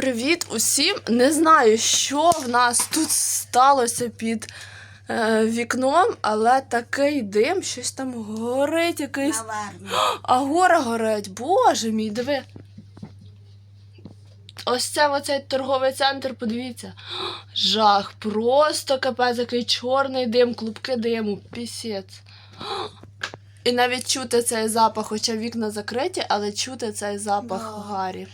Привіт усім! Не знаю, що в нас тут сталося під е, вікном, але такий дим, щось там горить якийсь. Наверно. А гора горить. Боже мій, диви. Ось це оцей торговий центр, подивіться. Жах, просто капець, який чорний дим, клубки диму, пісець. І навіть чути цей запах, хоча вікна закриті, але чути цей запах Да. гарі.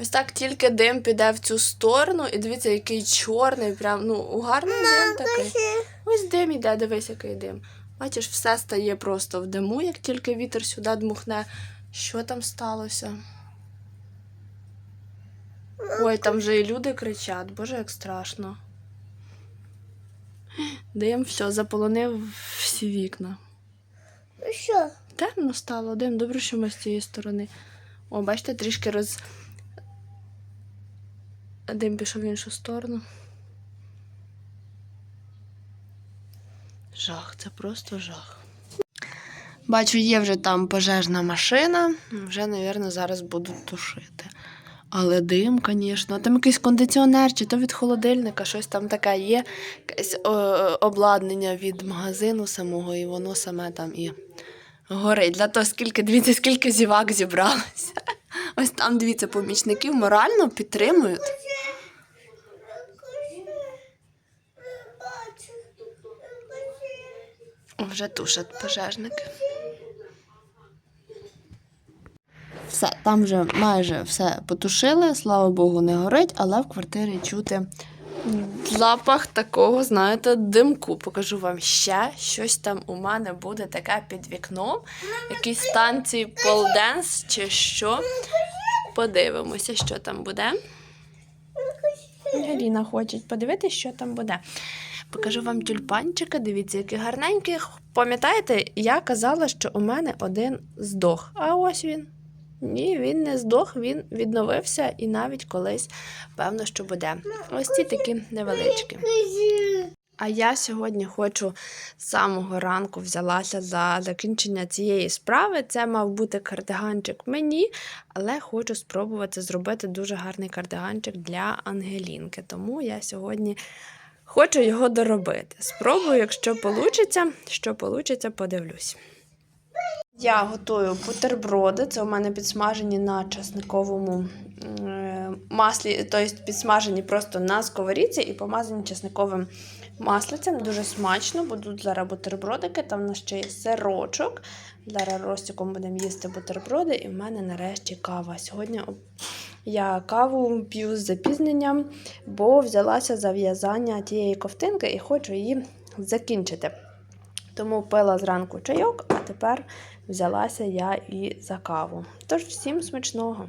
Ось так тільки дим піде в цю сторону, і дивіться, який чорний, прям, ну, гарний дим такий. Ось дим іде, дивись, який дим. Бачиш, все стає просто в диму, як тільки вітер сюди дмухне. Що там сталося? Ой, там вже і люди кричать, боже, як страшно. Дим, все, заполонив всі вікна. Що? Темно стало, дим, добре, що ми з цієї сторони. О, бачите, трішки роз. Дим пішов в іншу сторону. Жах, це просто жах. Бачу, є вже там пожежна машина. Вже, мабуть, зараз будуть тушити. Але дим, звісно. Там якийсь кондиціонер, чи то від холодильника, щось там таке є, якесь о, обладнання від магазину самого, і воно саме там і горить. Для того, скільки, дивіться, скільки зівак зібралося. Ось там, дивіться, помічників морально підтримують. Вже тушать пожежники. Все, там вже майже все потушили, слава Богу, не горить, але в квартирі чути запах такого, знаєте, димку. Покажу вам ще щось там у мене буде таке під вікном. Якісь станції полденс чи що. Подивимося, що там буде. Галіна хоче подивитися, що там буде. Покажу вам тюльпанчика. Дивіться, які гарненькі. Пам'ятаєте, я казала, що у мене один здох. А ось він. Ні, він не здох, він відновився і навіть колись, певно, що буде. Ось ці такі невеличкі. А я сьогодні хочу з самого ранку взялася за закінчення цієї справи. Це мав бути кардиганчик мені, але хочу спробувати зробити дуже гарний кардиганчик для Ангелінки. Тому я сьогодні хочу його доробити. Спробую, якщо вийде, що вийде, подивлюсь. Я готую бутерброди. Це у мене підсмажені на часниковому е, маслі, тобто підсмажені просто на сковорідці і помазані часниковим маслицем. Дуже смачно. Будуть зараз бутербродики. Там у нас ще є сирочок. Зараз Ростиком будемо їсти бутерброди, і в мене нарешті кава. Сьогодні я каву п'ю з запізненням, бо взялася за в'язання тієї ковтинки і хочу її закінчити. Тому пила зранку чайок, а тепер взялася я і за каву. Тож всім смачного.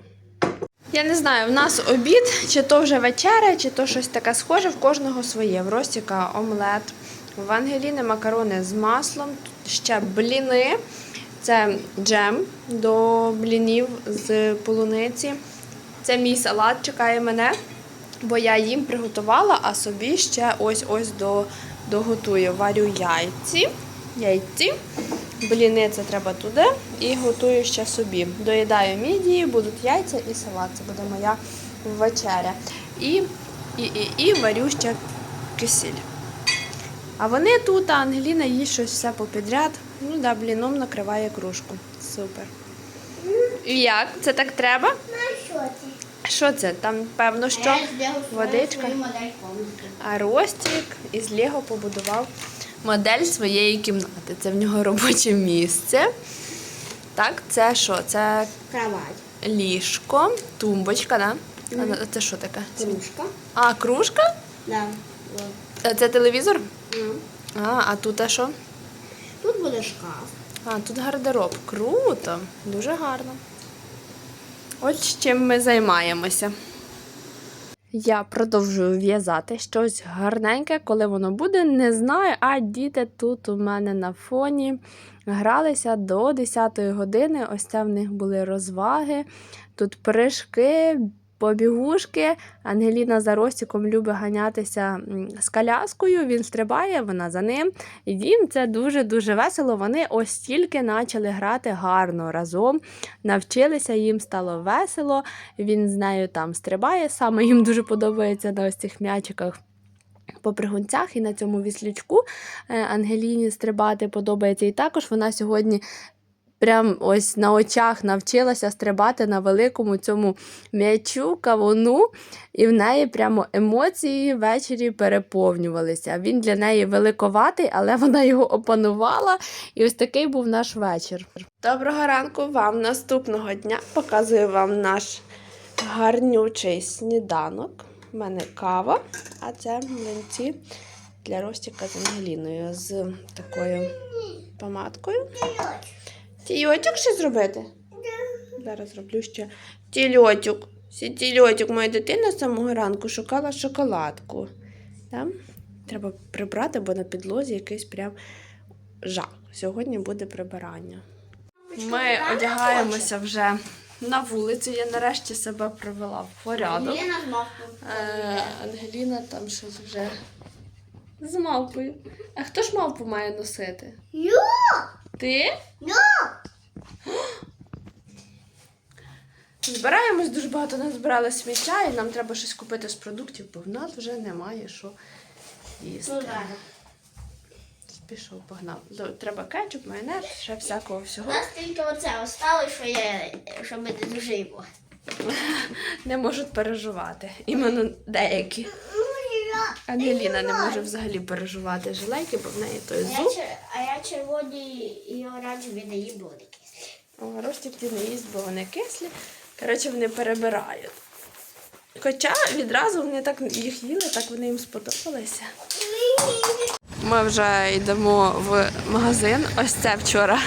Я не знаю, в нас обід, чи то вже вечеря, чи то щось таке схоже, в кожного своє. В Ростіка омлет, в Ангеліни макарони з маслом, тут ще бліни. Це джем до блінів з полуниці. Це мій салат чекає мене, бо я їм приготувала, а собі ще ось-ось до, доготую. Варю яйці. Яйці. Бліни це треба туди і готую ще собі. Доїдаю мідії, будуть яйця і салат. Це буде моя вечеря. І, і, і, і варю ще кисіль. А вони тут, а Ангеліна їсть щось все попідряд. Ну да, бліном накриває кружку. Супер. І як? Це так треба? Що це? Там, певно, що водичка. А Ростік із Лего побудував модель своєї кімнати. Це в нього робоче місце. Так, це що? Це Кровать. ліжко, тумбочка, да? А це що таке? Кружка. А, кружка? Да. Е, Це телевізор? М. А, а тут а що? Тут буде шкаф. А, тут гардероб. Круто, дуже гарно. Ось чим ми займаємося. Я продовжую в'язати щось гарненьке, коли воно буде, не знаю. А діти тут у мене на фоні гралися до 10 години. Ось це в них були розваги. Тут прыжки, побігушки. Ангеліна за Ростіком любить ганятися з коляскою. Він стрибає, вона за ним. І їм це дуже-дуже весело. Вони ось тільки почали грати гарно разом, навчилися, їм стало весело. Він з нею там стрибає. Саме їм дуже подобається на ось цих м'ячиках. По пригунцях і на цьому віслючку е, Ангеліні стрибати подобається. І також вона сьогодні прям ось на очах навчилася стрибати на великому цьому м'ячу, кавуну, і в неї прямо емоції ввечері переповнювалися. Він для неї великоватий, але вона його опанувала. І ось такий був наш вечір. Доброго ранку вам наступного дня. Показую вам наш гарнючий сніданок. У мене кава, а це млинці для Ростіка з Ангеліною з такою помадкою. Тільотик ще зробити? Зараз зроблю ще тільотик. Тільотик, моя дитина з самого ранку шукала шоколадку. Да? Треба прибрати, бо на підлозі якийсь прям жах. Сьогодні буде прибирання. Ми одягаємося вже на вулицю. Я нарешті себе привела в порядок. Ангеліна з мавкою. Е, Ангеліна там щось вже з мавпою. А хто ж мавпу має носити? Ю! Ти? Збираємось дуже багато назбирали сміття, і нам треба щось купити з продуктів, бо в нас вже немає що їсти. Ну, да. Пішов, погнав. Треба кетчуп, майонез, ще всякого всього. У нас тільки оце осталось, що я, щоб не дуже його. Не можуть переживати. Іменно деякі. Ангеліна не може взагалі переживати жилейки, бо в неї той зуб. а я червоні і оранжеві не їм буде кислі. О, Ростик ті не їсть, бо вони кислі. Коротше, вони перебирають. Хоча відразу вони так їх їли, так вони їм сподобалися. Ми вже йдемо в магазин. Ось це вчора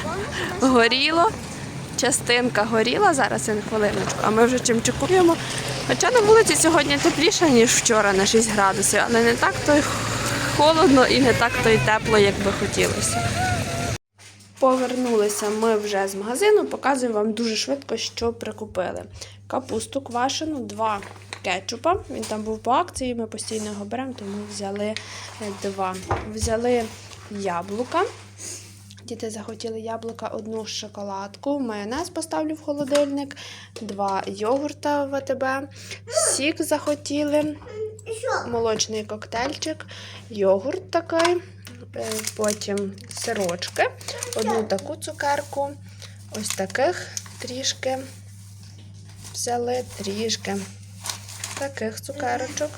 горіло. Частинка горіла, зараз я на хвилиночку, а ми вже чим чекуємо. Хоча на вулиці сьогодні тепліше, ніж вчора на 6 градусів, але не так то й холодно і не так то й тепло, як би хотілося. Повернулися ми вже з магазину, показую вам дуже швидко, що прикупили. Капусту квашену, два кетчупа. Він там був по акції, ми постійно його беремо, тому взяли е, два. Взяли яблука. Діти захотіли яблука, одну шоколадку, майонез поставлю в холодильник, два йогурта в АТБ, сік захотіли, молочний коктейльчик, йогурт такий, потім сирочки, одну таку цукерку, ось таких трішки взяли трішки таких цукерочок.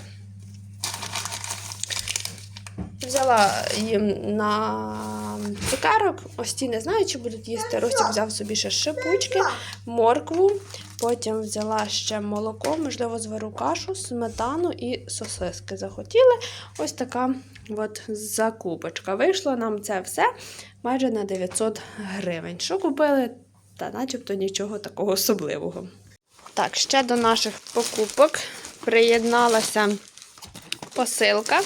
Взяла їм на цукерок. Ось ті не знаю, чи будуть їсти. Ростік взяв собі ще шипучки, моркву. Потім взяла ще молоко, можливо, звару кашу, сметану і сосиски захотіли. Ось така от закупочка. Вийшло нам це все майже на 900 гривень. Що купили? Та начебто нічого такого особливого. Так, ще до наших покупок приєдналася посилка.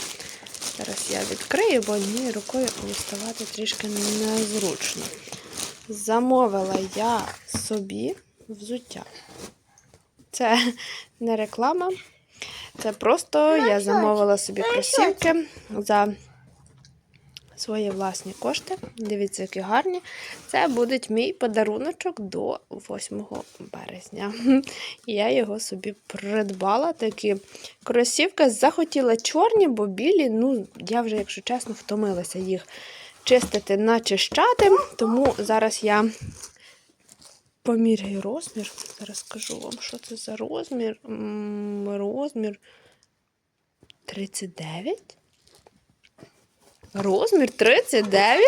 Зараз я відкрию, бо однією рукою діставати трішки незручно. Замовила я собі взуття. Це не реклама. Це просто я замовила собі кросівки за свої власні кошти. Дивіться, які гарні. Це буде мій подаруночок до 8 березня. Я його собі придбала. Такі кросівки. Захотіла чорні, бо білі, ну, я вже, якщо чесно, втомилася їх чистити, начищати. Тому зараз я поміряю розмір. Зараз скажу вам, що це за розмір. Розмір 39. Розмір 39?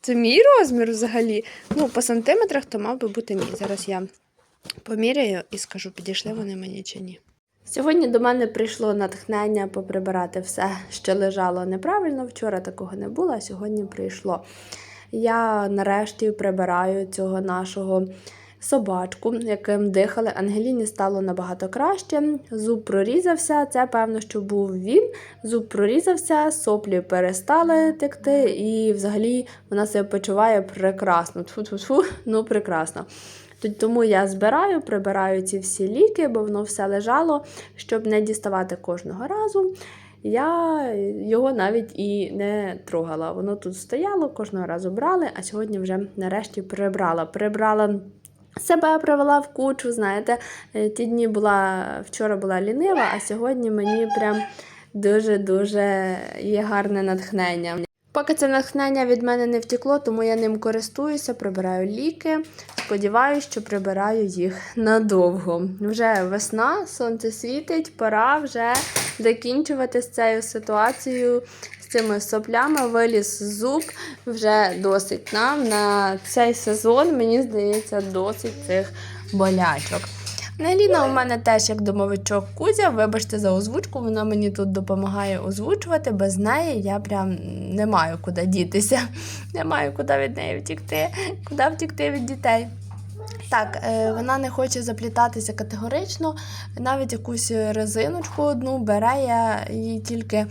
Це мій розмір взагалі. Ну, по сантиметрах то мав би бути мій. Зараз я поміряю і скажу, підійшли вони мені чи ні. Сьогодні до мене прийшло натхнення поприбирати все, що лежало неправильно. Вчора такого не було, а сьогодні прийшло. Я нарешті прибираю цього нашого собачку, яким дихали. Ангеліні стало набагато краще. Зуб прорізався. Це певно, що був він. Зуб прорізався, соплі перестали текти, і взагалі вона себе почуває прекрасно. Тфу-тфу-тфу, ну прекрасно. Тому я збираю, прибираю ці всі ліки, бо воно все лежало, щоб не діставати кожного разу. Я його навіть і не трогала. Воно тут стояло, кожного разу брали, а сьогодні вже нарешті прибрала. Прибрала себе привела в кучу. Знаєте, Е, ті дні була вчора була лінива, а сьогодні мені прям дуже-дуже є гарне натхнення. Поки це натхнення від мене не втекло, тому я ним користуюся, прибираю ліки. Сподіваюся, що прибираю їх надовго. Вже весна, сонце світить, пора вже закінчувати з цією ситуацією, з цими соплями. Виліз зуб вже досить нам на цей сезон, мені здається, досить цих болячок. Неліна у мене теж як домовичок Кузя. Вибачте за озвучку, вона мені тут допомагає озвучувати. Без неї я прям не маю куди дітися, не маю куди від неї втікти, куди втікти від дітей. Так, е, вона не хоче заплітатися категорично. Навіть якусь резиночку одну бере, я її тільки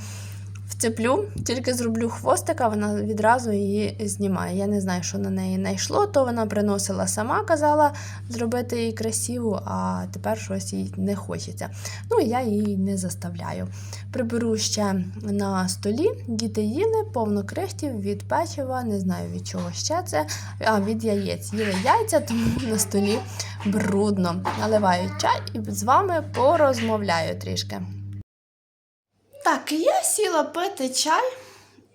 вцеплю, тільки зроблю хвостика, вона відразу її знімає. Я не знаю, що на неї знайшло, то вона приносила сама, казала зробити її красиву, а тепер щось їй не хочеться. Ну, я її не заставляю. Приберу ще на столі. Діти їли повно крихтів від печива, не знаю від чого ще це. А від яєць. Їли яйця, тому на столі брудно. Наливаю чай і з вами порозмовляю трішки. Так, я сіла пити чай.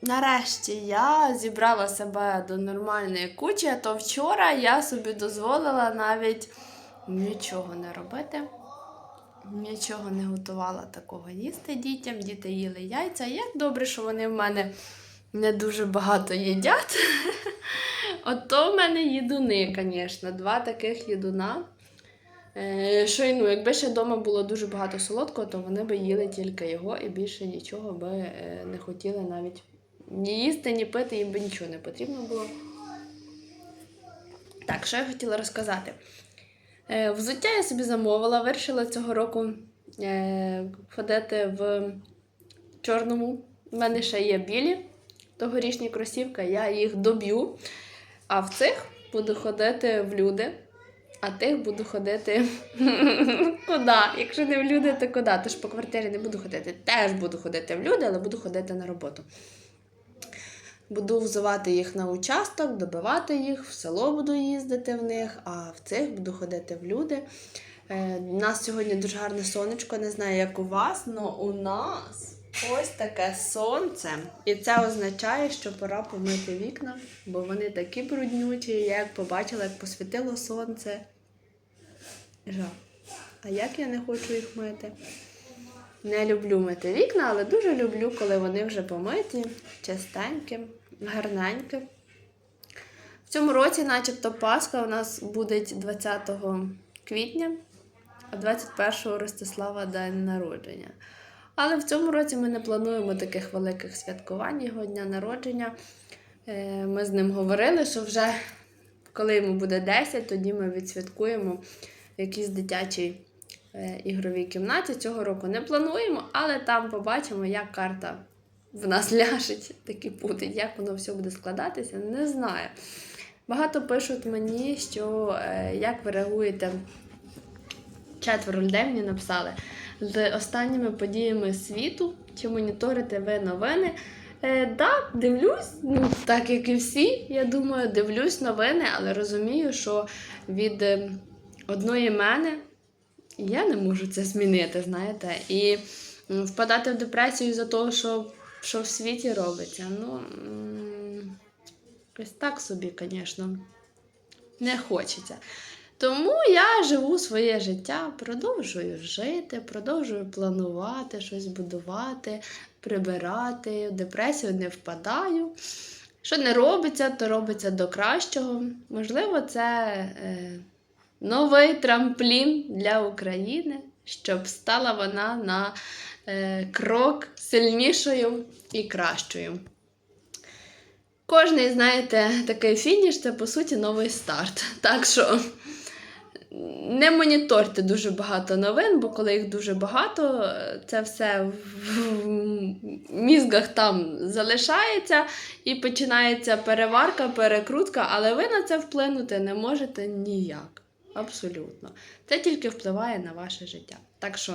Нарешті я зібрала себе до нормальної кучі, а то вчора я собі дозволила навіть нічого не робити. Нічого не готувала такого їсти дітям. Діти їли яйця. Як добре, що вони в мене не дуже багато їдять. Ото в мене їдуни, звісно, два таких їдуна. Е, Що ну, якби ще вдома було дуже багато солодкого, то вони би їли тільки його і більше нічого би е, не хотіли навіть ні їсти, ні пити, їм би нічого не потрібно було. Так, що я хотіла розказати. Е, Взуття я собі замовила, вирішила цього року ходити в чорному. У мене ще є білі тогорічні кросівки, я їх доб'ю. А в цих буду ходити в люди, а тих буду ходити куди? Якщо не в люди, то куди? Тож по квартирі не буду ходити. Теж буду ходити в люди, але буду ходити на роботу. Буду взувати їх на участок, добивати їх, в село буду їздити в них, а в цих буду ходити в люди. Е, у нас сьогодні дуже гарне сонечко, не знаю, як у вас, але у нас ось таке сонце. І це означає, що пора помити вікна, бо вони такі бруднючі. Я як побачила, як посвітило сонце. Жах. А як я не хочу їх мити? Не люблю мити вікна, але дуже люблю, коли вони вже помиті, чистенькі, гарненькі. В цьому році, начебто, Пасха у нас буде 20 квітня, а 21 Ростислава день народження. Але в цьому році ми не плануємо таких великих святкувань його дня народження. Е, Ми з ним говорили, що вже коли йому буде 10, тоді ми відсвяткуємо в якійсь дитячій е, ігровій кімнаті. Цього року не плануємо, але там побачимо, як карта в нас ляжить, такі путить, як воно все буде складатися, не знаю. Багато пишуть мені, що е, як ви реагуєте. Четверо людей мені написали з останніми подіями світу, чи моніторите ви новини. Е, так, дивлюсь, ну так як і всі, я думаю, дивлюсь новини, але розумію, що від е, одної мене я не можу це змінити, знаєте. І впадати в депресію за того, що, що в світі робиться. Ну, ось так собі, звісно, не хочеться. Тому я живу своє життя, продовжую жити, продовжую планувати, щось будувати, прибирати, в депресію не впадаю. Що не робиться, то робиться до кращого. Можливо, це е, новий трамплін для України, щоб стала вона на е, крок сильнішою і кращою. Кожний, знаєте, такий фініш це по суті новий старт. Так що не моніторте дуже багато новин, бо коли їх дуже багато, це все в мізгах там залишається і починається переварка, перекрутка, але ви на це вплинути не можете ніяк. Абсолютно. Це тільки впливає на ваше життя. Так що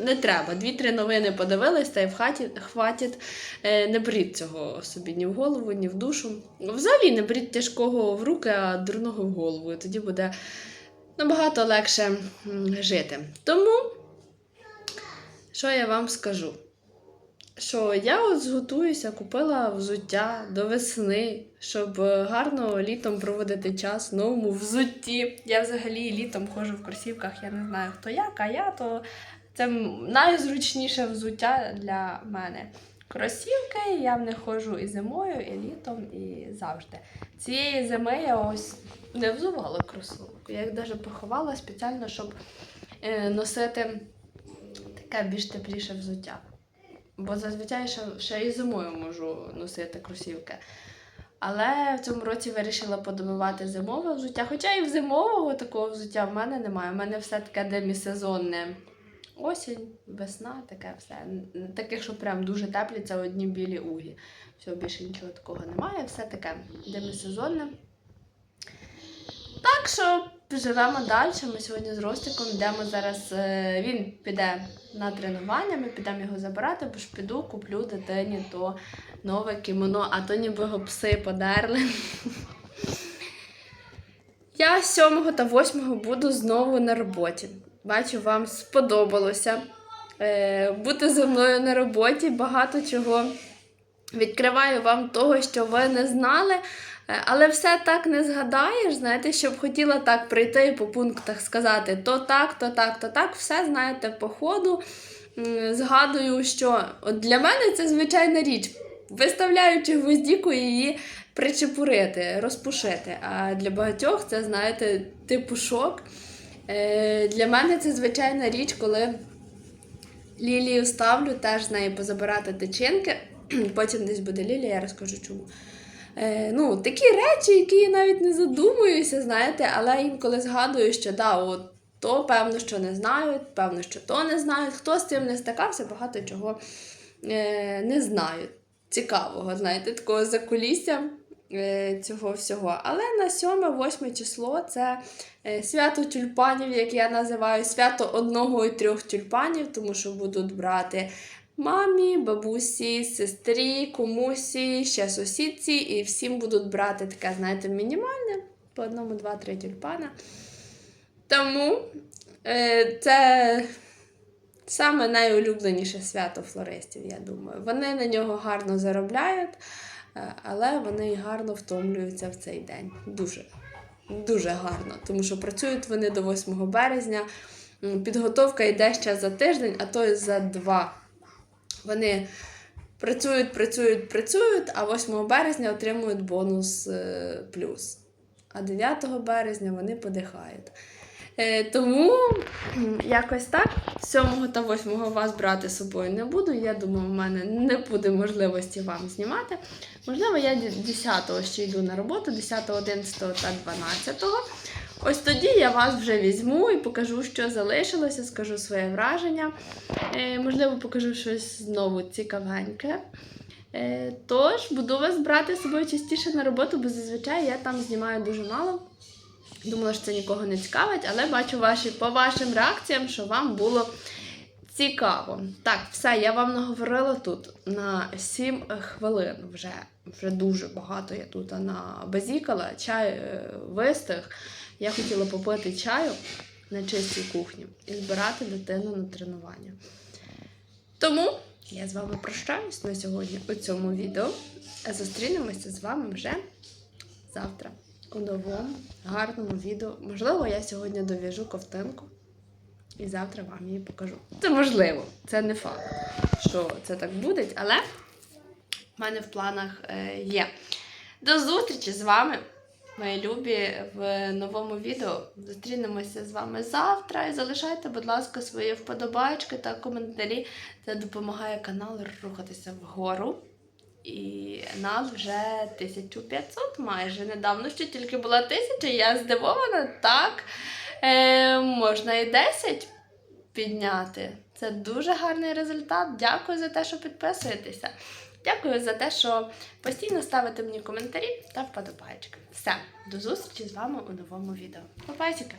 не треба. Дві-три новини подивились, та й в хаті хватить. Е, Не беріть цього собі ні в голову, ні в душу. Взагалі не беріть тяжкого в руки, а дурного в голову. І тоді буде набагато легше жити. Тому, що я вам скажу? Що я от зготуюся, купила взуття до весни, щоб е, гарно літом проводити час в новому взутті. Я взагалі літом ходжу в кросівках, я не знаю хто як, а я то це найзручніше взуття для мене. Кросівки я в них ходжу і зимою, і літом, і завжди. Цієї зими я ось не взувала кросівок. Я їх навіть поховала спеціально, щоб е, носити таке більш тепліше взуття. Бо зазвичай ще, ще і зимою можу носити кросівки. Але в цьому році вирішила подобивати зимове взуття. Хоча і в зимового такого взуття в мене немає. У мене все таке демісезонне. Осінь, весна, таке все. Таких, що прям дуже теплі, це одні білі угі. Все, більше нічого такого немає. Все таке демісезонне. Так що живемо далі. Ми сьогодні з Ростиком йдемо зараз. е, Він піде на тренування, ми підемо його забирати, бо ж піду, куплю дитині то нове кімоно, а то ніби його пси подерли. Я 7 та 8 буду знову на роботі. Бачу, вам сподобалося е, бути зі мною на роботі. Багато чого відкриваю вам того, що ви не знали. Е, Але все так не згадаєш, знаєте, щоб хотіла так прийти по пунктах сказати то так, то так, то так, все знаєте по ходу. Згадую, що от для мене це звичайна річ, виставляючи гвоздіку її причепурити, розпушити. А для багатьох це, знаєте, типу шок. Е, Для мене це звичайна річ, коли Лілію ставлю, теж з неї позабирати тичинки. Потім десь буде Лілія, я розкажу чому. Е, ну, такі речі, які я навіть не задумуюся, знаєте, але інколи згадую, що да, от то певно, що не знають, певно, що то не знають. Хто з цим не стикався, багато чого е, не знають. Цікавого, знаєте, такого закулісся цього всього. Але на 7-8 число це е, свято тюльпанів, як я називаю, свято одного і трьох тюльпанів, тому що будуть брати мамі, бабусі, сестрі, комусі, ще сусідці, і всім будуть брати таке, знаєте, мінімальне, по одному, два, три тюльпана. Тому е, це саме найулюбленіше свято флористів, я думаю. Вони на нього гарно заробляють, е, але вони гарно втомлюються в цей день. Дуже, дуже гарно, тому що працюють вони до 8 березня. Підготовка йде ще за тиждень, а то й за два. Вони працюють, працюють, працюють, а 8 березня отримують бонус е, плюс. А 9 березня вони подихають. Е, тому якось так. 7 та 8 вас брати з собою не буду. Я думаю, в мене не буде можливості вам знімати. Можливо, я 10-го ще йду на роботу, 10, 11 та 12. го Ось тоді я вас вже візьму і покажу, що залишилося, скажу своє враження. Е, можливо, покажу щось знову цікавеньке. Е, тож буду вас брати з собою частіше на роботу, бо зазвичай я там знімаю дуже мало. Думала, що це нікого не цікавить, але бачу ваші, по вашим реакціям, що вам було цікаво. Так, все, я вам наговорила тут на 7 хвилин. Вже, вже дуже багато я тут набазікала. Чай е, вистиг. Я хотіла попити чаю на чистій кухні і збирати дитину на тренування. Тому я з вами прощаюсь на сьогодні у цьому відео. Зустрінемося з вами вже завтра у новому гарному відео. Можливо, я сьогодні дов'яжу ковтинку і завтра вам її покажу. Це можливо, це не факт, що це так буде, але в мене в планах е, є. До зустрічі з вами, мої любі, в новому відео. Зустрінемося з вами завтра. І залишайте, будь ласка, свої вподобайки та коментарі. Це допомагає каналу рухатися вгору. І нас вже 1500 майже. Недавно ще тільки була 1000, я здивована, так. Е, можна і 10 підняти. Це дуже гарний результат. Дякую за те, що підписуєтеся. Дякую за те, що постійно ставите мені коментарі та вподобайки. Все, до зустрічі з вами у новому відео. Па-пасіка!